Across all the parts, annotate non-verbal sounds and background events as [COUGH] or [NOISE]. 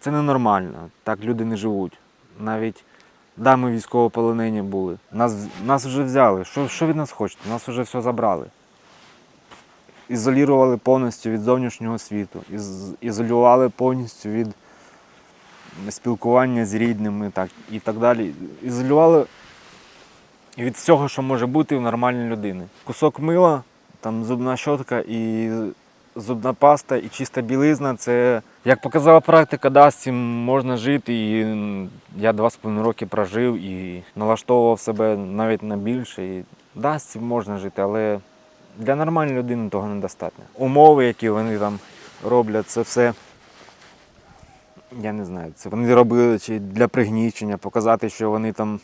Це ненормально. Так люди не живуть. Навіть да, ми військовополонені були. Нас, нас вже взяли. Що, що від нас хочете? Нас вже все забрали. Ізолювали повністю від зовнішнього світу, із, ізолювали повністю від спілкування з рідними так, і так далі. Ізолювали від всього, що може бути в нормальній людини. Кусок мила, там зубна щотка і зубна паста, і чиста білизна це, як показала практика, да, з цим можна жити. І я два з половиною роки прожив і налаштовував себе навіть на більше. І да, з цим можна жити, але для нормальної людини того недостатньо. Умови, які вони там роблять, це все. Я не знаю, це вони робили чи для пригнічення, показати, що вони там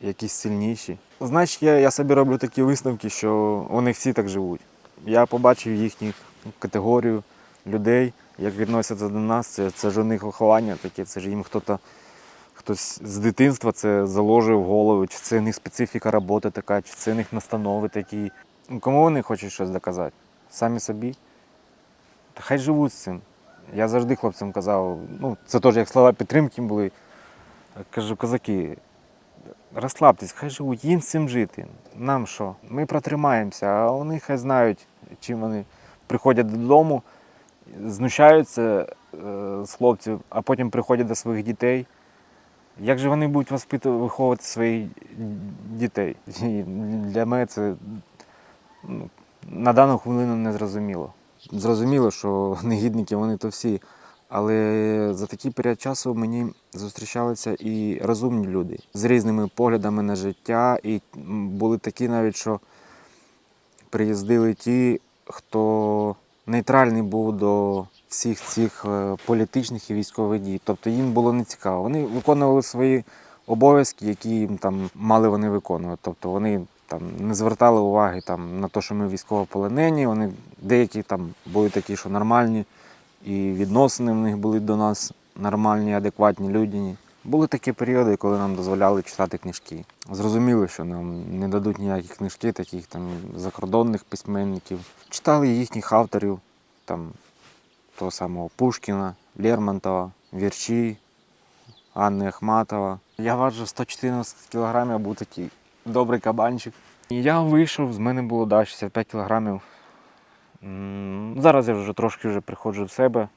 якісь сильніші. Значить, я, я собі роблю такі висновки, що вони всі так живуть. Я побачив їхню категорію людей, як відносяться до нас. Це, це ж у них виховання таке, це ж їм хто-то, хтось з дитинства це заложив в голову, чи це в них специфіка роботи така, чи це в них настанови такі. Ну, Кому вони хочуть щось доказати? Самі собі. Та хай живуть з цим. Я завжди хлопцям казав, ну, це теж як слова підтримки були. Кажу, козаки, розслабтесь, хай живуть, їм з цим жити. Нам що? Ми протримаємося, а вони хай знають, чим вони приходять додому, знущаються е, з хлопців, а потім приходять до своїх дітей. Як же вони будуть виховувати своїх дітей? І для мене це ну, на дану хвилину не зрозуміло. Зрозуміло, що [LAUGHS] негідники вони то всі. Але за такий період часу мені зустрічалися і розумні люди з різними поглядами на життя. І були такі навіть, що приїздили ті, хто нейтральний був до всіх цих е, політичних і військових дій. Тобто їм було не цікаво. Вони виконували свої обов'язки, які їм там мали вони виконувати. Тобто вони там не звертали уваги там, на те, що ми військовополонені. Вони деякі там були такі, що нормальні, і відносини в них були до нас нормальні, адекватні, людяні. Були такі періоди, коли нам дозволяли читати книжки. Зрозуміло, що нам не дадуть ніякі книжки, таких там закордонних письменників. Читали їхніх авторів, там того самого Пушкіна, Лермонтова, вірші, Анни Ахматова. Я важив 114 кілограмів, був такий добрий кабанчик. І я вийшов, з мене було да, 65 кілограмів. Зараз я вже трошки вже приходжу в себе.